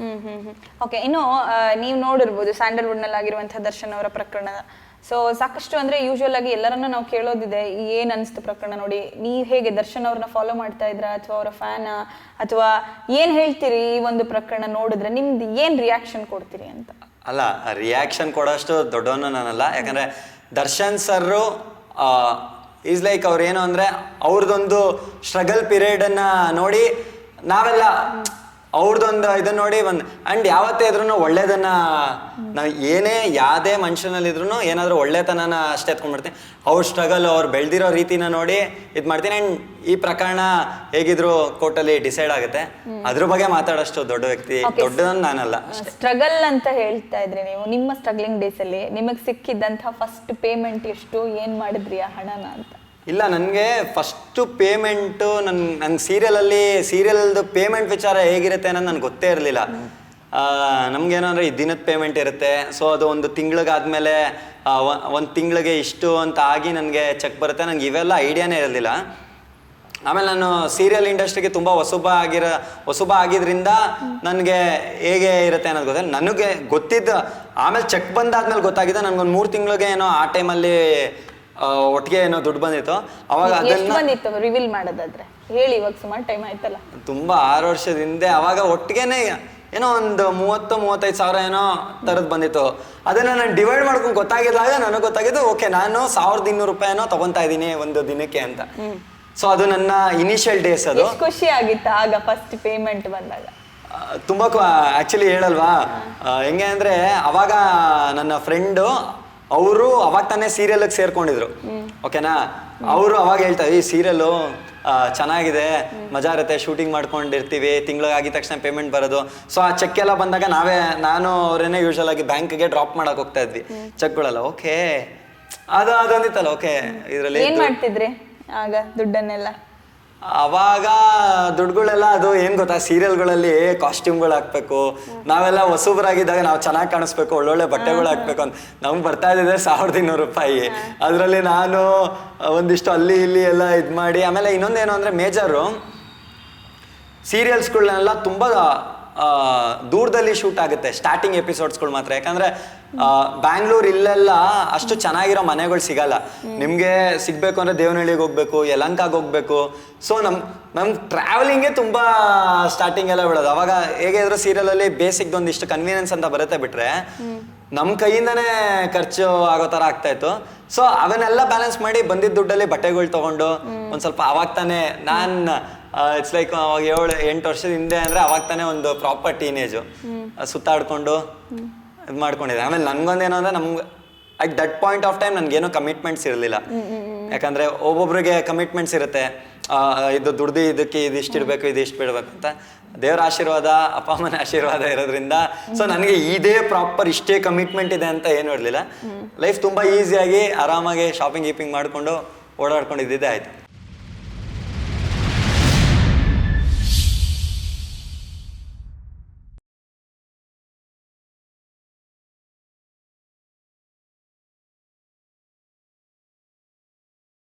ಹ್ಮ್ ಹ್ಮ್ okay ಇನ್ನು ನೀವು ನೋಡಿರ್ಬೋದು ಸ್ಯಾಂಡಲ್ವುಡ್ನಲ್ಲಿ ಆಗಿರುವಂತಹ ದರ್ಶನ್ ಅವರ ಪ್ರಕರಣ. ಸೊ ಸಾಕಷ್ಟು ಅಂದ್ರೆ ಯೂಶುವಲ್ ಆಗಿ ಎಲ್ಲರನ್ನ ನಾವು ಕೇಳೋದಿದೆ ಏನ್ ಅನಿಸ್ತು ಪ್ರಕರಣ ನೋಡಿ. ನೀವು ಹೇಗೆ ದರ್ಶನ್ ಅವ್ರನ್ನ ಫಾಲೋ ಮಾಡ್ತಾ ಇದ್ರಾ, ಅಥವಾ ಅವರ ಫ್ಯಾನ್ ಅಥವಾ ಏನ್ ಹೇಳ್ತೀರಿ ಈ ಒಂದು ಪ್ರಕರಣ ನೋಡಿದ್ರೆ, ನಿಮ್ದು ಏನ್ ರಿಯಾಕ್ಷನ್ ಕೊಡ್ತೀರಿ ಅಂತ? ಅಲ್ಲ ರಿಯಾಕ್ಷನ್ ಕೊಡೋಷ್ಟು ದೊಡ್ಡವನು ನಾನಲ್ಲ. ಯಾಕಂದ್ರೆ ದರ್ಶನ್ ಸರ್ರು ಈಸ್ ಲೈಕ್ ಅವ್ರು ಏನು ಅಂದ್ರೆ ಅವ್ರದ್ದೊಂದು ಸ್ಟ್ರಗಲ್ ಪೀರಿಯಡ್ ಅನ್ನ ನೋಡಿ ನಾವೆಲ್ಲ ಅವ್ರದ್ದೊಂದು ಇದನ್ನ ನೋಡಿ ಒಂದು ಅಂಡ್ ಯಾವತ್ತೇ ಇದ್ರೂ ಒಳ್ಳೇದನ್ನ ನಾವು ಏನೇ ಯಾವುದೇ ಮನುಷ್ಯನಲ್ಲಿದ್ರು ಏನಾದರೂ ಒಳ್ಳೆತನನ ಅಷ್ಟೇ ಎತ್ಕೊಂಡ್ಬಿಡ್ತೀನಿ. ಅವ್ರ ಸ್ಟ್ರಗಲ್ ಅವ್ರು ಬೆಳೆದಿರೋ ರೀತಿನ ನೋಡಿ ಇದು ಮಾಡ್ತೀನಿ. ಅಂಡ್ ಈ ಪ್ರಕರಣ ಹೇಗಿದ್ರು ಕೋರ್ಟಲ್ಲಿ ಡಿಸೈಡ್ ಆಗುತ್ತೆ. ಅದ್ರ ಬಗ್ಗೆ ಮಾತಾಡೋಷ್ಟು ದೊಡ್ಡ ವ್ಯಕ್ತಿ ದೊಡ್ಡದನ್ನ ನಾನಲ್ಲ. ಸ್ಟ್ರಗಲ್ ಅಂತ ಹೇಳ್ತಾ ಇದ್ರಿ ನೀವು. ನಿಮ್ಮ ಸ್ಟ್ರಗ್ಲಿಂಗ್ ಡೇಸ್ ಅಲ್ಲಿ ನಿಮಗೆ ಸಿಕ್ಕಿದ್ದಂಥ ಫಸ್ಟ್ ಪೇಮೆಂಟ್ ಎಷ್ಟು ಏನ್ ಮಾಡಿದ್ರಿ ಆ ಹಣನ ಅಂತ? ಇಲ್ಲ, ನನಗೆ ಫಸ್ಟು ಪೇಮೆಂಟು ನನ್ನ ನಂಗೆ ಸೀರಿಯಲಲ್ಲಿ ಸೀರಿಯಲ್ದು ಪೇಮೆಂಟ್ ವಿಚಾರ ಹೇಗಿರುತ್ತೆ ಅನ್ನೋದು ನನಗೆ ಗೊತ್ತೇ ಇರಲಿಲ್ಲ. ನಮಗೇನಂದ್ರೆ ಈ ದಿನದ ಪೇಮೆಂಟ್ ಇರುತ್ತೆ. ಸೊ ಅದು ಒಂದು ತಿಂಗಳಿಗಾದ್ಮೇಲೆ ಒಂದು ತಿಂಗಳಿಗೆ ಇಷ್ಟು ಅಂತ ಆಗಿ ನನಗೆ ಚೆಕ್ ಬರುತ್ತೆ. ನನಗೆ ಇವೆಲ್ಲ ಐಡಿಯಾನೇ ಇರಲಿಲ್ಲ. ಆಮೇಲೆ ನಾನು ಸೀರಿಯಲ್ ಇಂಡಸ್ಟ್ರಿಗೆ ತುಂಬ ಹೊಸಬ ಆಗಿರೋ, ಹೊಸಬ ಆಗಿದ್ರಿಂದ ನನಗೆ ಹೇಗೆ ಇರುತ್ತೆ ಅನ್ನೋದು ಗೊತ್ತಿಲ್ಲ. ನನಗೆ ಗೊತ್ತಿದ್ದ, ಆಮೇಲೆ ಚೆಕ್ ಬಂದಾದ್ಮೇಲೆ ಗೊತ್ತಾಗಿದೆ. ನನಗೊಂದು ಮೂರು ತಿಂಗಳಿಗೆ ಏನೋ ಆ ಟೈಮಲ್ಲಿ ಒಟ್ಟಿಗೆ ಏನೋ ದುಡ್ಡು ಬಂದಿತ್ತು. ಅವಾಗ ಎಷ್ಟು ಅದನ್ನ ಬಂದಿತ್ತು ರಿವೀಲ್ ಮಾಡೋದಾದ್ರೆ? ಹೇಳಿ ಇವಾಗ ಸುಮಾರು ಟೈಮ್ ಆಯ್ತಲ್ಲ. ತುಂಬಾ ಆರು ವರ್ಷದ ಹಿಂದೆ ಅವಾಗ ಒಟ್ಟಿಗೆನೆ ಏನೋ ಒಂದು ಮೂವತ್ತು ಮೂವತ್ತೈದು ಸಾವಿರ ಏನೋ ತರದ್ ಬಂದಿತ್ತು. ಅದನ್ನ ನಾನು ಡಿವೈಡ್ ಮಾಡ್ಕೊಂಡು ಗೊತ್ತಾಗಿದ್ದಾಗ ನನಗೆ ಗೊತ್ತಾಗಿದ್ದು ಓಕೆ ನಾನು ಸಾವಿರದ ಇನ್ನೂರು ರೂಪಾಯಿ ಏನೋ ತಗೊಂತಾ ಇದ್ದೀನಿ ಒಂದು ದಿನಕ್ಕೆ ಅಂತ. ಸೊ ಅದು ನನ್ನ ಇನಿಷಿಯಲ್ ಡೇಸ್ ಅದು. ಎಷ್ಟು ಖುಷಿ ಆಗಿತ್ತು ಆಗ ಫಸ್ಟ್ ಪೇಮೆಂಟ್ ಬಂದಾಗ? ಆ, ತುಂಬಾ ಆಕ್ಚುಲಿ ಹೇಳಲ್ವಾ? ಆ, ಹೆಂಗೆ ಅಂದ್ರೆ ಅವಾಗ ನನ್ನ ಫ್ರೆಂಡು ಅವರು ಅವಾಗ ತಾನೇ ಸೀರಿಯಲ್ಗೆ ಸೇರ್ಕೊಂಡಿದ್ರು. ಓಕೆನಾ? ಅವರು ಅವಾಗ ಹೇಳ್ತಾರೆ ಈ ಸೀರಿಯಲ್ಲು ಚೆನ್ನಾಗಿದೆ ಮಜಾ ಇರುತ್ತೆ ಶೂಟಿಂಗ್ ಮಾಡ್ಕೊಂಡಿರ್ತೀವಿ ತಿಂಗಳಾಗಿದ ಆಗಿದ ತಕ್ಷಣ ಪೇಮೆಂಟ್ ಬರೋದು. ಸೊ ಆ ಚೆಕ್ ಎಲ್ಲ ಬಂದಾಗ ನಾವೇ ನಾನು ಅವರೇನೆ ಯೂಶಲ್ ಆಗಿ ಬ್ಯಾಂಕ್ಗೆ ಡ್ರಾಪ್ ಮಾಡಕ್ ಹೋಗ್ತಾ ಇದ್ವಿ. ಚೆಕ್ಗಳೆಲ್ಲ ಓಕೆ. ಅದು ಅದೊಂದಿತ್ತಲ್ಲ ಓಕೆ ಇದರಲ್ಲಿ ಏನ್ ಮಾಡ್ತಿದ್ರಿ ಆಗ ದುಡ್ಡನ್ನೆಲ್ಲ? ಅವಾಗ ದುಡ್ಡುಗಳೆಲ್ಲ ಅದು ಏನ್ ಗೊತ್ತಾ, ಸೀರಿಯಲ್ಗಳಲ್ಲಿ ಕಾಸ್ಟ್ಯೂಮ್ಗಳು ಹಾಕ್ಬೇಕು. ನಾವೆಲ್ಲ ಹೊಸಬ್ರಾಗಿದ್ದಾಗ ನಾವು ಚೆನ್ನಾಗಿ ಕಾಣಿಸ್ಬೇಕು, ಒಳ್ಳೊಳ್ಳೆ ಬಟ್ಟೆಗಳು ಹಾಕ್ಬೇಕು ಅಂತ. ನಮ್ಗೆ ಬರ್ತಾ ಇದ್ದಿದೆ ಸಾವಿರದ ಇನ್ನೂರು ರೂಪಾಯಿ. ಅದರಲ್ಲಿ ನಾನು ಒಂದಿಷ್ಟು ಅಲ್ಲಿ ಇಲ್ಲಿ ಎಲ್ಲ ಇದು ಮಾಡಿ ಆಮೇಲೆ ಇನ್ನೊಂದೇನು ಅಂದರೆ ಮೇಜರು. ಸೀರಿಯಲ್ಸ್ಗಳನ್ನೆಲ್ಲ ತುಂಬ ದೂರದಲ್ಲಿ ಶೂಟ್ ಆಗುತ್ತೆ ಸ್ಟಾರ್ಟಿಂಗ್ ಎಪಿಸೋಡ್ಸ್ಗಳು ಮಾತ್ರ. ಯಾಕಂದ್ರೆ ಬ್ಯಾಂಗ್ಳೂರ್ ಇಲ್ಲೆಲ್ಲ ಅಷ್ಟು ಚೆನ್ನಾಗಿರೋ ಮನೆಗಳು ಸಿಗಲ್ಲ. ನಿಮ್ಗೆ ಸಿಗ್ಬೇಕು ಅಂದ್ರೆ ದೇವನಹಳ್ಳಿಗೆ ಹೋಗ್ಬೇಕು ಯಲಂಕಾಗ ಹೋಗ್ಬೇಕು. ಸೊ ನಮ್ ನಮ್ ಟ್ರಾವೆಲಿಂಗೇ ತುಂಬಾ ಸ್ಟಾರ್ಟಿಂಗ್ ಎಲ್ಲ ಬಿಡೋದು. ಅವಾಗ ಹೇಗೆ ಸೀರಿಯಲ್ ಅಲ್ಲಿ ಬೇಸಿಕ್ ಒಂದಿಷ್ಟು ಕನ್ವೀನಿಯನ್ಸ್ ಅಂತ ಬರುತ್ತೆ ಬಿಟ್ರೆ ನಮ್ಮ ಕೈಯಿಂದನೇ ಖರ್ಚು ಆಗೋ ತರ ಆಗ್ತಾ ಇತ್ತು. ಸೊ ಅವನ್ನೆಲ್ಲ ಬ್ಯಾಲೆನ್ಸ್ ಮಾಡಿ ಬಂದಿದ್ದ ದುಡ್ಡಲ್ಲಿ ಬಟ್ಟೆಗಳು ತಗೊಂಡು, ಒಂದ್ ಸ್ವಲ್ಪ ಅವಾಗ ತಾನೇ ನಾನು ಇಟ್ಸ್ ಲೈಕ್ ಅವಾಗ ಏಳು ಎಂಟು ವರ್ಷದ ಹಿಂದೆ ಅಂದ್ರೆ ಅವಾಗ ತಾನೇ ಒಂದು ಪ್ರಾಪರ್ ಟೀನೇಜು ಸುತ್ತಾಡ್ಕೊಂಡು ಇದ್ ಮಾಡ್ಕೊಂಡಿದ್ದೆ. ಆಮೇಲೆ ನನ್ಗೊಂದೇನು ಅಂದ್ರೆ ನಮ್ಗೆ at that point of time ನನಗೇನು ಕಮಿಟ್ಮೆಂಟ್ಸ್ ಇರಲಿಲ್ಲ. ಯಾಕಂದ್ರೆ ಒಬ್ಬೊಬ್ರಿಗೆ ಕಮಿಟ್ಮೆಂಟ್ಸ್ ಇರುತ್ತೆ. ಇದು ದುಡ್ದು ಇದಕ್ಕೆ ಇದಿಷ್ಟು ಇಡಬೇಕು ಇದಿಷ್ಟು ಬಿಡ್ಬೇಕು ಅಂತ. ದೇವರ ಆಶೀರ್ವಾದ ಅಪ್ಪ ಅಮ್ಮನ ಆಶೀರ್ವಾದ ಇರೋದ್ರಿಂದ ಸೊ ನನಗೆ ಇದೇ ಪ್ರಾಪರ್ ಇಷ್ಟೇ ಕಮಿಟ್ಮೆಂಟ್ ಇದೆ ಅಂತ ಏನು ಇರಲಿಲ್ಲ. ಲೈಫ್ ತುಂಬಾ ಈಸಿಯಾಗಿ ಆರಾಮಾಗಿ ಶಾಪಿಂಗ್ ಗೀಪಿಂಗ್ ಮಾಡಿಕೊಂಡು ಓಡಾಡ್ಕೊಂಡಿದ್ದಿದ್ದೇ ಆಯ್ತು.